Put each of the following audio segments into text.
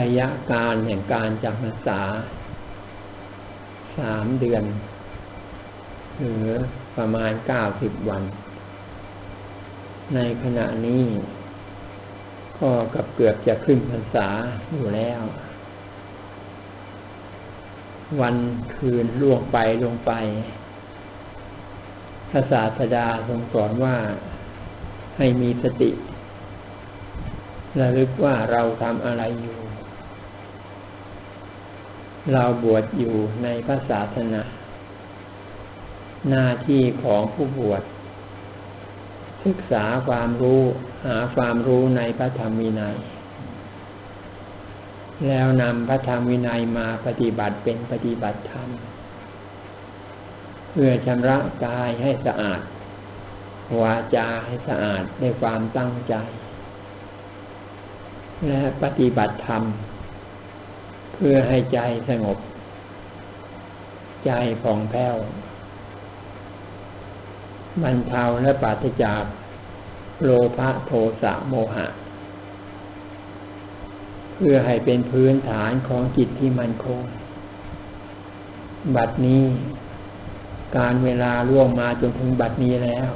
ระยะการแห่งการจำพรรษาสามเดือน หรือประมาณเก้าสิบวัน ในขณะนี้ ก็กับเกือบจะขึ้นพรรษาอยู่แล้ว วันคืนล่วงไปลงไปพระศาสดาทรงสอนว่าให้มีสติระลึกว่าเราทำอะไรอยู่ เราบวชอยู่ในพระศาสนา หน้าที่ของผู้บวช ศึกษาความรู้หาความรู้ในพระธรรมวินัย แล้วนำพระธรรมวินัยมาปฏิบัติเป็นปฏิบัติธรรม เพื่อชำระกายให้สะอาด วาจาให้สะอาดในความตั้งใจ และปฏิบัติธรรม พื่อให้ใจสงบ ใจผ่องแผ้วบรรเทาและปราศจากโลภะโทสะโมหะ เพื่อให้เป็นพื้นฐานของจิตที่มั่นคง บัดนี้ การเวลาล่วงมาจนถึงบัดนี้แล้ว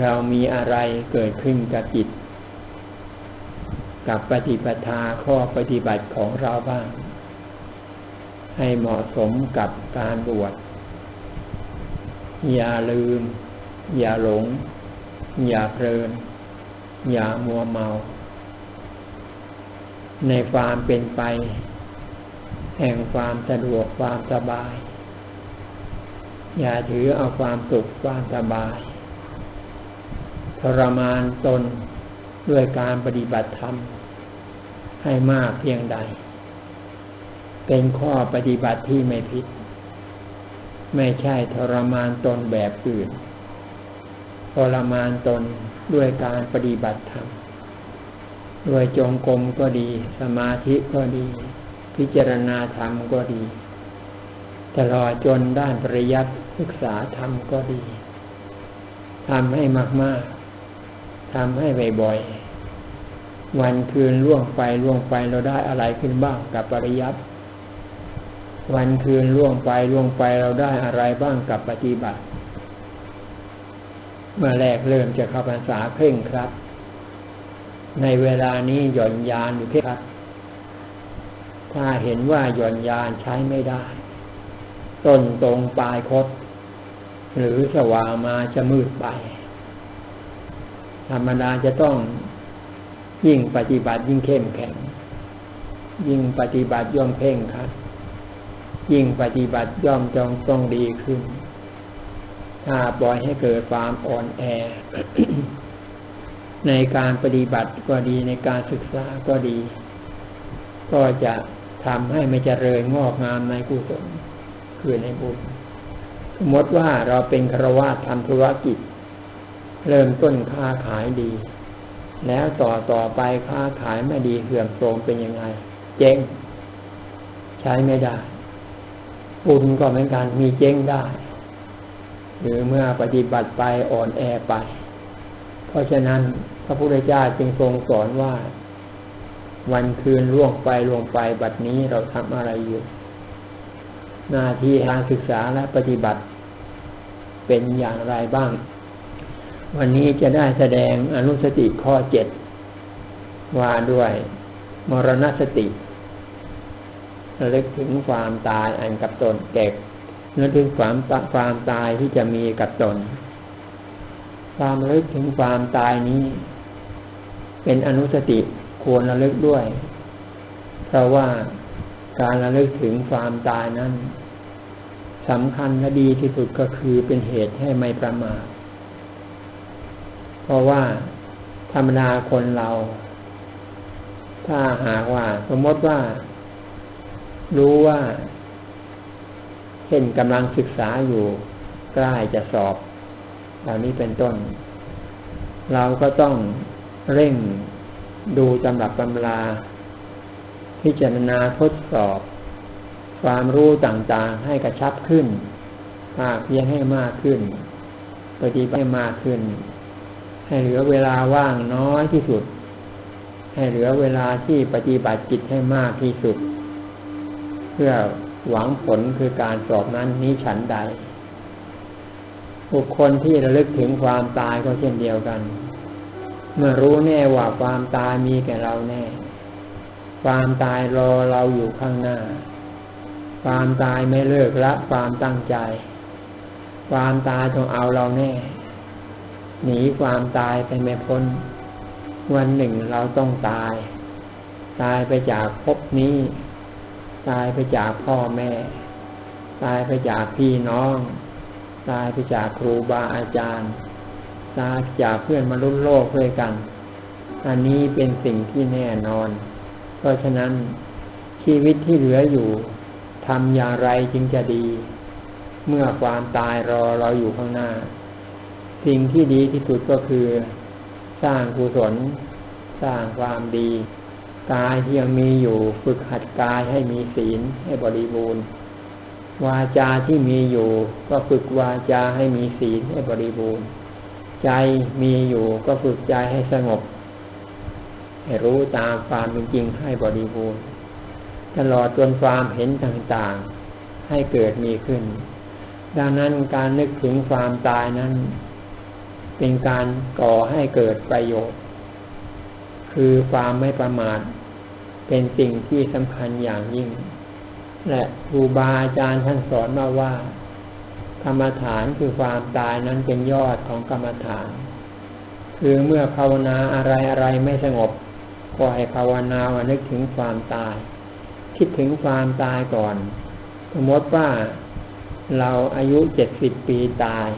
เรามีอะไรเกิดขึ้นกับจิต กับปฏิปทาข้อปฏิบัติของเราบ้าง ให้เหมาะสมกับการบวชอย่าลืม อย่าหลง อย่าเพลิน อย่ามัวเมา ในความเป็นไป แห่งความสะดวกความสบาย อย่าถือเอาความสุขความสบายทรมานตน ด้วยการปฏิบัติธรรม ให้มากเพียงใด เป็นข้อปฏิบัติที่ไม่ผิด ไม่ใช่ทรมานตนแบบอื่น ทรมานตนด้วยการปฏิบัติธรรม ด้วยจงกรมก็ดี สมาธิก็ดี พิจารณาธรรมก็ดี ตลอดจนด้านปริยัติศึกษาธรรมก็ดีทำให้มาก ๆ ทำให้บ่อยๆ วันคืนล่วงไปล่วงไปเราได้อะไรขึ้นบ้างกับปริยัติวันคืนล่วงไปล่วงไปเราได้อะไรบ้างกับปฏิบัติ เมื่อแรกเริ่มจะเข้าพรรษาเพ่งครับ ในเวลานี้หย่อนยานอยู่เพ่งครับ ถ้าเห็นว่าหย่อนยานใช้ไม่ได้ ต้นตรงปลายคด หรือสว่างมาจะมืดไป ธรรมดาจะต้องยิ่งปฏิบัติยิ่งเข้มแข็ง ยิ่งปฏิบัติย่อมเพ่งครับ ยิ่งปฏิบัติย่อมจองต้องดีขึ้น ถ้าปล่อยให้เกิดความอ่อนแอ ในการปฏิบัติก็ดีในการศึกษาก็ดี ก็จะทำให้ไม่เจริญงอกงามในกุศลคือในบุญสมมติว่าเราเป็นครวาทำธุรกิจ เริ่มต้นค้าขายดี แล้วต่อต่อไปค้าขายไม่ดีเสื่อมโทรมเป็นยังไง เจ๊ง ใช้ไม่ได้บุญก็เหมือนกันมีเจ๊งได้ หรือเมื่อปฏิบัติไปอ่อนแอไป เพราะฉะนั้นพระพุทธเจ้าจึงทรงสอนว่า วันคืนล่วงไปล่วงไปบัดนี้เราทำอะไรอยู่ หน้าที่ทางศึกษาและปฏิบัติ เป็นอย่างไรบ้าง วันนี้จะได้แสดงอนุสติข้อเจ็ดว่าด้วย มรณสติระลึกถึงความตายอันกับตนแก่นึกถึงความความตายที่จะมีกับตน ความระลึกถึงความตายนี้ เป็นอนุสติควรระลึกด้วย เพราะว่าการระลึกถึงความตายนั้นสำคัญและดีที่สุดก็คือเป็นเหตุให้ไม่ประมาท เพราะว่าธรรมดาคนเรา ถ้าหากว่า สมมติว่า รู้ว่าเช่นกำลังศึกษาอยู่ใกล้จะสอบเหล่านี้เป็นต้น เราก็ต้องเร่งดูตำรับตำรา พิจารณาทดสอบ ความรู้ต่างๆให้กระชับขึ้นภาคเพียงให้มากขึ้น ปฏิบัติให้มากขึ้น ให้เหลือเวลาว่างน้อยที่สุด ให้เหลือเวลาที่ปฏิบัติจิตให้มากที่สุด เพื่อหวังผลคือการสอบนั้นนี้ฉันใด บุคคลที่ระลึกถึงความตายก็เช่นเดียวกัน เมื่อรู้แน่ว่าความตายมีแก่เราแน่ ความตายรอเราอยู่ข้างหน้า ความตายไม่เลิกละความตั้งใจ ความตายต้องเอาเราแน่ หนีความตายไปไม่พ้น วันหนึ่งเราต้องตาย ตายไปจากภพนี้ ตายไปจากพ่อแม่ ตายไปจากพี่น้อง ตายไปจากครูบาอาจารย์ ตายจากเพื่อนมนุษย์โลกด้วยกัน อันนี้เป็นสิ่งที่แน่นอน เพราะฉะนั้นชีวิตที่เหลืออยู่ทำอย่างไรจึงจะดี เมื่อความตายรอเราอยู่ข้างหน้า สิ่งที่ดีที่สุดก็คือ สร้างกุศล สร้างความดีกายที่ยังมีอยู่ฝึกหัดกายให้มีศีลให้บริบูรณ์ วาจาที่มีอยู่ ก็ฝึกวาจาให้มีศีลให้บริบูรณ์ ใจมีอยู่ก็ฝึกใจให้สงบ ให้รู้ตามความเป็นจริงให้บริบูรณ์ ตลอดจนความเห็นต่างๆ ให้เกิดมีขึ้น ดังนั้นการนึกถึงความตายนั้น เป็นการก่อให้เกิดประโยชน์ คือความไม่ประมาท เป็นสิ่งที่สำคัญอย่างยิ่ง และครูบาอาจารย์ท่านสอนมาว่า กรรมฐานคือความตายนั้นเป็นยอดของกรรมฐาน คือเมื่อภาวนาอะไรอะไรไม่สงบ ก็ให้ภาวนาว่านึกถึงความตาย คิดถึงความตายก่อน สมมติว่าเราอายุเจ็ดสิบปีตาย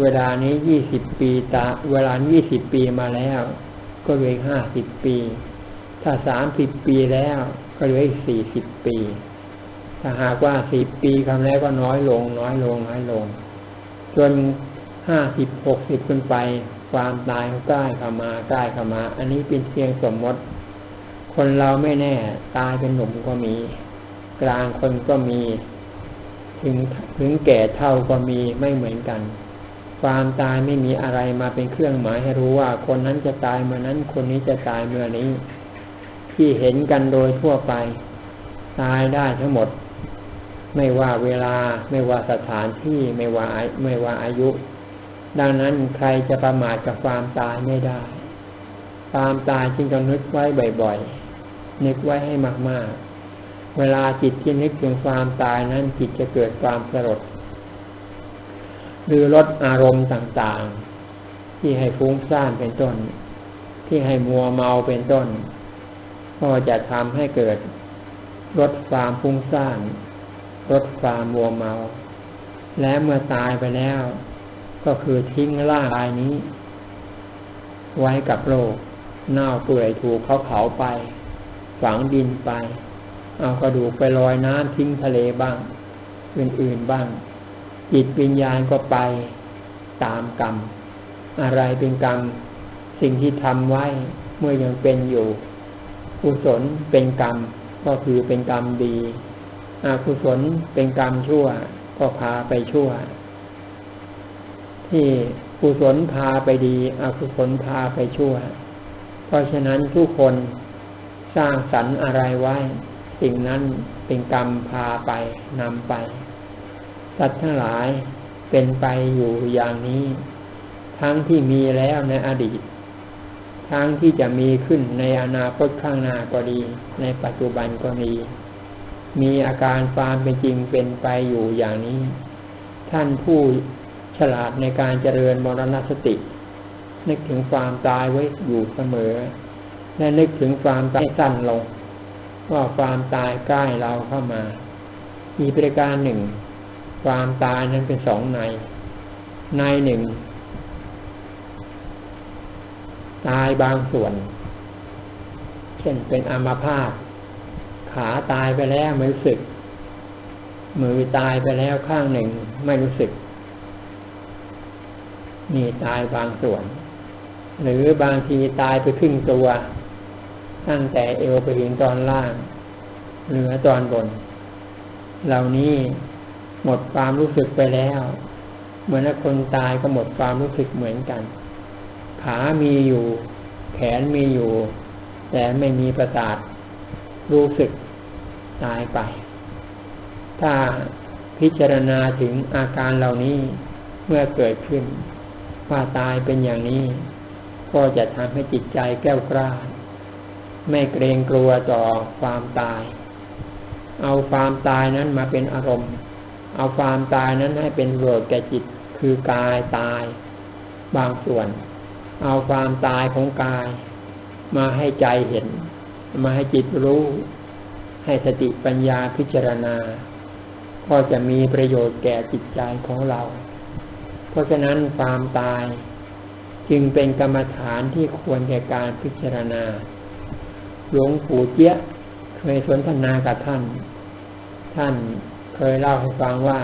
เวลานี้ยี่สิบปีตาเวลายี่สิบปีมาแล้ว ก็เหลือห้าสิบปี ถ้าสามสิบปีแล้ว ก็เหลืออีกสี่สิบปี ถ้าหากว่าสิบปีคำแล้วก็น้อยลง น้อยลงน้อยลง จนห้าสิบหกสิบขึ้นไป ความตายใกล้เข้ามาใกล้เข้ามา อันนี้เป็นเพียงสมมติ คนเราไม่แน่ ตายเป็นหนุ่มก็มี กลางคนก็มี ถึงถึงแก่เท่าก็มีไม่เหมือนกัน ความตายไม่มีอะไรมาเป็นเครื่องหมายให้รู้ว่า คนนั้นจะตายเมื่อนั้น คนนี้จะตายเมื่อนี้ ที่เห็นกันโดยทั่วไป ตายได้ทั้งหมด ไม่ว่าเวลาไม่ว่าสถานที่ไม่ว่าไม่ว่าอายุ ดังนั้นใครจะประมาทกับความตายไม่ได้ ความตายจึงต้องนึกไว้บ่อยๆนึกไว้ให้มากๆ เวลาจิตที่นึกถึงความตายนั้นจิตจะเกิดความสลด หรือลดอารมณ์ต่างๆ ที่ให้ฟุ้งซ่านเป็นต้น ที่ให้มัวเมาเป็นต้น ก็จะทำให้เกิดลดความฟุ้งซ่านลดความมัวเมา และเมื่อตายไปแล้ว ก็คือทิ้งร่างกายนี้ ไว้กับโลกเน่าเปื่อยถูกเขาเผาไป ฝังดินไป เอากระดูกไปลอยน้ำทิ้งทะเลบ้าง อื่นๆบ้าง จิตวิญญาณก็ไปตามกรรม อะไรเป็นกรรม สิ่งที่ทำไว้เมื่อยังเป็นอยู่กุศลเป็นกรรม ก็คือเป็นกรรมดีอกุศลเป็นกรรมชั่ว ก็พาไปชั่ว ที่กุศลพาไปดีอกุศลพาไปชั่ว เพราะฉะนั้นทุกคนสร้างสรรค์อะไรไว้ สิ่งนั้นเป็นกรรมพาไปนำไป สัตว์ทั้งหลายเป็นไปอยู่อย่างนี้ ทั้งที่มีแล้วในอดีต ทั้งที่จะมีขึ้นในอนาคตข้างหน้าก็ดี ในปัจจุบันก็ดีมีอาการความเป็นจริงเป็นไปอยู่อย่างนี้ ท่านผู้ฉลาดในการเจริญมรณสติ นึกถึงความตายไว้อยู่เสมอ และนึกถึงความตายสั้นลง ว่าความตายใกล้เราเข้ามามีประการหนึ่ง ความตายนั้นเป็นสองใน ในหนึ่ง ตายบางส่วน เช่นเป็นอัมาพาตขาตายไปแล้วไม่รู้สึก มือตายไปแล้วข้างหนึ่งไม่รู้สึก มีตายบางส่วน หรือบางทีตายไปครึ่งตัว ตั้งแต่เอวไปถึงตอนล่าง เหลือตอนบน เหล่านี้ หมดความรู้สึกไปแล้ว เหมือนคนตายก็หมดความรู้สึกเหมือนกัน ขามีอยู่ แขนมีอยู่ แต่ไม่มีประสาทรู้สึกตายไป ถ้าพิจารณาถึงอาการเหล่านี้เมื่อเกิดขึ้น ว่าตายเป็นอย่างนี้ ก็จะทำให้จิตใจแก้วกล้า ไม่เกรงกลัวต่อความตาย เอาความตายนั้นมาเป็นอารมณ์ เอาความตายนั้นให้เป็นโรดแก่จิตคือกายตายบางส่วน เอาความตายของกาย มาให้ใจเห็น มาให้จิตรู้ ให้สติปัญญาพิจารณา ก็จะมีประโยชน์แก่จิตใจของเรา เพราะฉะนั้นความตายจึงเป็นกรรมฐานที่ควรแก่การพิจารณา หลวงปู่เจี๊ยเคยสนทนากับท่าน ท่าน เคยเล่าให้ฟังว่า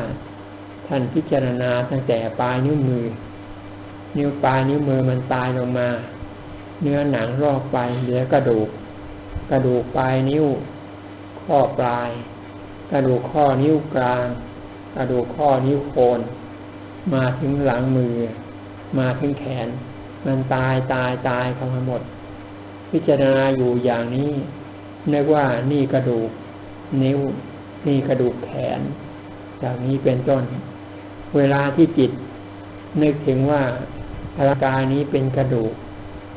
ท่านพิจารณาตั้งแต่ปลายนิ้วมือ นิ้วปลายนิ้วมือมันตายลงมา เนื้อหนังรอกไปเหลือกระดูก กระดูกปลายนิ้ว ข้อปลาย กระดูกข้อนิ้วกลาง กระดูกข้อนิ้วโคนมาถึงหลังมือ มาถึงแขน มันตายตายตายเข้ามาหมด พิจารณาอยู่อย่างนี้นึกว่านี่กระดูก นิ้ว นี่กระดูกแขนอย่างนี้เป็นต้น เวลาที่จิต นึกถึงว่าร่างกายนี้เป็นกระดูก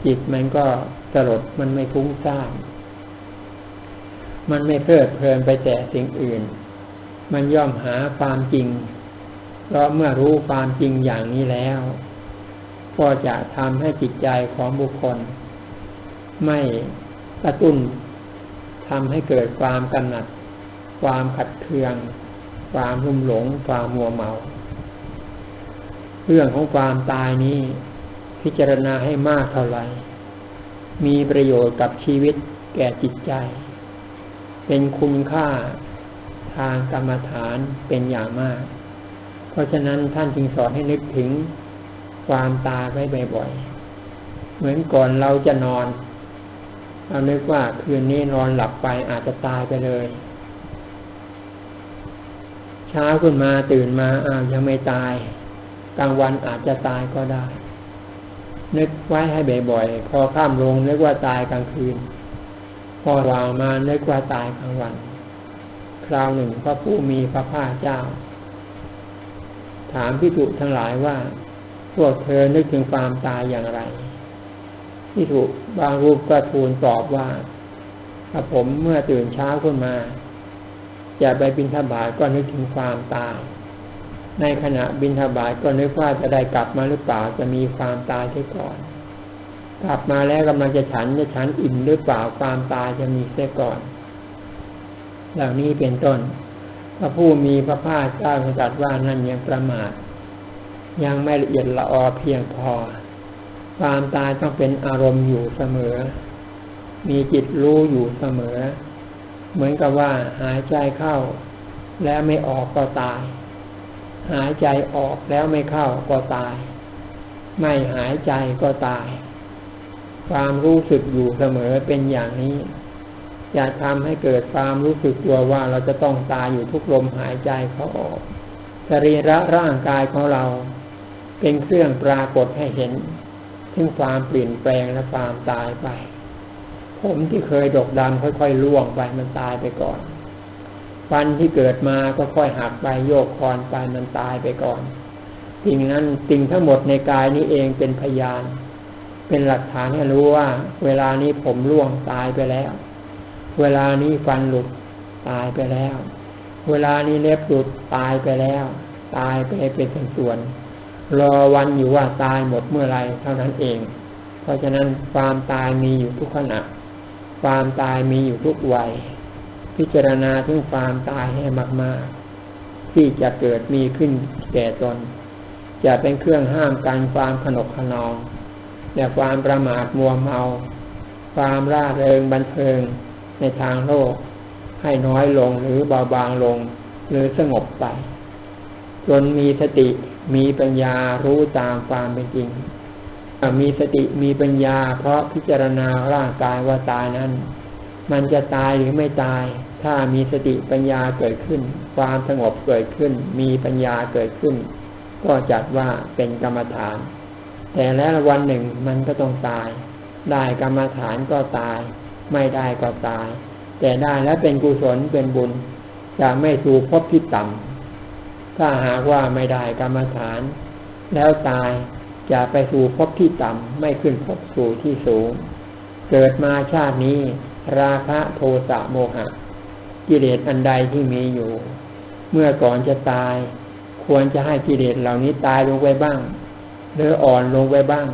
จิตมันก็สลดมันไม่ฟุ้งซ่านมันไม่เพลิดเพลินไปแต่สิ่งอื่น มันย่อมหาความจริง เพราะเมื่อรู้ความจริงอย่างนี้แล้ว ก็จะทำให้จิตใจของบุคคล ไม่กระตุ้นทำให้เกิดความกำหนัด ความขัดเคือง ความรุ่มหลง ความมัวเมา เรื่องของความตายนี้ พิจารณาให้มากเท่าไหร่ มีประโยชน์กับชีวิตแก่จิตใจ เป็นคุณค่าทางกรรมฐานเป็นอย่างมาก เพราะฉะนั้นท่านจึงสอนให้นึกถึงความตายไว้บ่อยๆ เหมือนก่อนเราจะนอน เรานึกว่าคืนนี้นอนหลับไปอาจจะตายไปเลย เช้าขึ้นมาตื่นมาอ้าวยังไม่ตาย กลางวันอาจจะตายก็ได้ นึกไว้ให้บ่อยๆ พอข้ามลงนึกว่าตายกลางคืน พอวางมานึกว่าตายกลางวัน คราวหนึ่งพระผู้มีพระภาคเจ้า ถามพิจุทั้งหลายว่า พวกเธอนึกถึงความตายอย่างไรพิจุบางรูปก็ทูลตอบว่าถ้าผมเมื่อตื่นเช้าขึ้นมา จะไปบินทบาทก็นึกถึงความตาย ในขณะบินทบาทก็นึกว่าจะได้กลับมาหรือเปล่าจะมีความตายที่ก่อน กลับมาแล้วกำลังจะฉันจะฉันอิ่มหรือเปล่าความตายจะมีเสียก่อน เหล่านี้เป็นต้น พระผู้มีพระภาคเจ้าตรัสว่านั่นยังประมาท ยังไม่ละเอียดละออเพียงพอ ความตายต้องเป็นอารมณ์อยู่เสมอ มีจิตรู้อยู่เสมอ เหมือนกับว่าหายใจเข้า แล้วไม่ออกก็ตาย หายใจออกแล้วไม่เข้าก็ตาย ไม่หายใจก็ตาย ความรู้สึกอยู่เสมอเป็นอย่างนี้จะทำให้เกิดความรู้สึกตัวว่าเราจะต้องตายอยู่ทุกลมหายใจเขาออกสรีระร่างกายของเรา เป็นเครื่องปรากฏให้เห็น ถึงความเปลี่ยนแปลงและความตายไป ผมที่เคยดกดำค่อยๆล่วงไปมันตายไปก่อน ฟันที่เกิดมาก็ค่อยหักไปโยกคอนไปมันตายไปก่อนสิ่งนั้นสิ่งทั้งหมดในกายนี้เองเป็นพยาน เป็นหลักฐานให้รู้ว่า เวลานี้ผมร่วงตายไปแล้ว เวลานี้ฟันหลุดตายไปแล้ว เวลานี้เล็บหลุดตายไปแล้ว ตายไปเป็นส่วนรอวันอยู่ว่าตายหมดเมื่อไรเท่านั้นเอง เพราะฉะนั้นความตายมีอยู่ทุกขณะ ความตายมีอยู่ทุกวัย พิจารณาถึงความตายให้มาก ๆ ที่จะเกิดมีขึ้นแก่ตน จะเป็นเครื่องห้ามการความขนกขนองและความประมาทมัวเมา ความร่าเริงบันเทิงในทางโลก ให้น้อยลงหรือเบาบางลง หรือสงบไป จนมีสติมีปัญญารู้ตามความเป็นจริง มีสติมีปัญญา เพราะพิจารณาร่างกายว่าตายนั้น มันจะตายหรือไม่ตาย ถ้ามีสติปัญญาเกิดขึ้น ความสงบเกิดขึ้น มีปัญญาเกิดขึ้น ก็จัดว่าเป็นกรรมฐาน แต่แล้ววันหนึ่งมันก็ต้องตาย ได้กรรมฐานก็ตาย ไม่ได้ก็ตาย แต่ได้แล้วเป็นกุศลเป็นบุญ จะไม่สู่พบที่ต่ำถ้าหากว่าไม่ได้กรรมฐาน แล้วตาย จะไปสู่พบที่ต่ำไม่ขึ้นพบสู่ที่สูง เกิดมาชาตินี้ ราคะโทสะโมหะ กิเลสอันใดที่มีอยู่ เมื่อก่อนจะตาย ควรจะให้กิเลสเหล่านี้ตายลงไปบ้าง หรืออ่อนลงไปบ้าง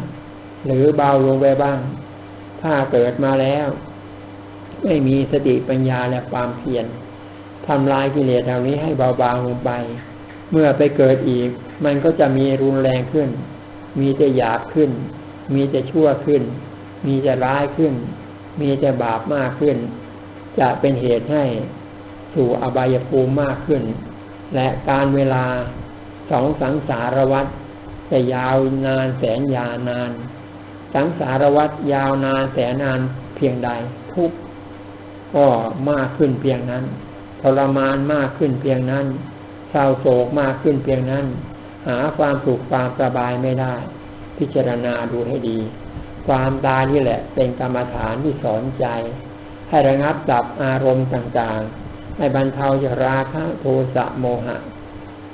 หรือเบาลงไปบ้าง ถ้าเกิดมาแล้ว ไม่มีสติปัญญาและความเพียรทำลายกิเลสเหล่านี้ให้เบาบางลงไป เมื่อไปเกิดอีก มันก็จะมีรุนแรงขึ้น มีแต่หยาบขึ้น มีแต่ชั่วขึ้น มีแต่ร้ายขึ้น มีแต่บาปมากขึ้น จะเป็นเหตุให้สู่อบายภูมิมากขึ้น และการเวลาสองสังสารวัตรจะยาวนานแสนยาวนาน สังสารวัตรยาวนานแสนนานเพียงใด ทุกก็มากขึ้นเพียงนั้นทรมานมากขึ้นเพียงนั้นเศร้าโศกมากขึ้นเพียงนั้น หาความสุขความสบายไม่ได้ พิจารณาดูให้ดี ความตายนี่แหละ เป็นกรรมฐานที่สอนใจ ให้ระงับดับอารมณ์ต่างๆ ให้บรรเทาจากราคะโทสะโมหะ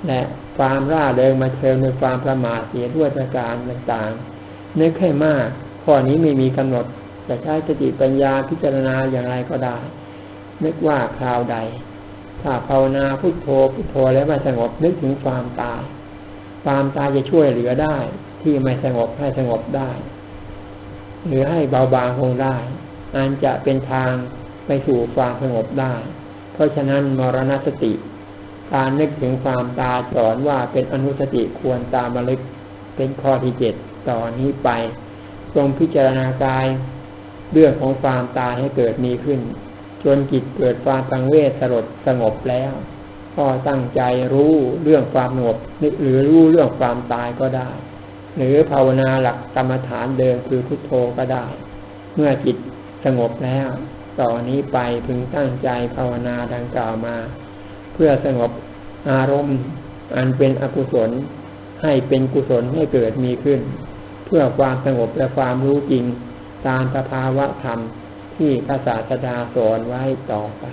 และความร่าเริงมาเชิญในความประมาทเสียด้วยประการต่างๆ นึกให้มากข้อนี้ไม่มีกำหนดจะใช้สติปัญญาพิจารณาอย่างไรก็ได้ นึกว่าคราวใด ถ้าภาวนาพุทโธพุทโธแล้วม่สงบนึกถึงความตาย ความตายจะช่วยเหลือได้ ที่ไม่สงบให้สงบได้ หรือให้เบาบางคงได้อันจะเป็นทางไปสู่ความสงบได้ เพราะฉะนั้นมรณสติ การนึกถึงความตายสอนว่าเป็นอนุสติควรตามมาลึกเป็นข้อที่เจ็ดต่อนนี้ไปทรงพิจารณากาย เรื่องของความตายให้เกิดมีขึ้น จนจิตเกิดความตังเวชสลดสงบแล้ว ก็ตั้งใจรู้เรื่องความสงบหรือรู้เรื่องความตายก็ได้ หรือภาวนาหลักกรรมฐานเดิมคือพุทโธก็ได้ เมื่อจิตสงบแล้ว ต่อนนี้ไปพึงตั้งใจภาวนาดังกล่าวมา เพื่อสงบอารมณ์อันเป็นอกุศลให้เป็นกุศลให้เกิดมีขึ้น เพื่อความสงบและความรู้จริงตามสภาวะธรรมที่พระศาสดาสอนไว้ต่อไป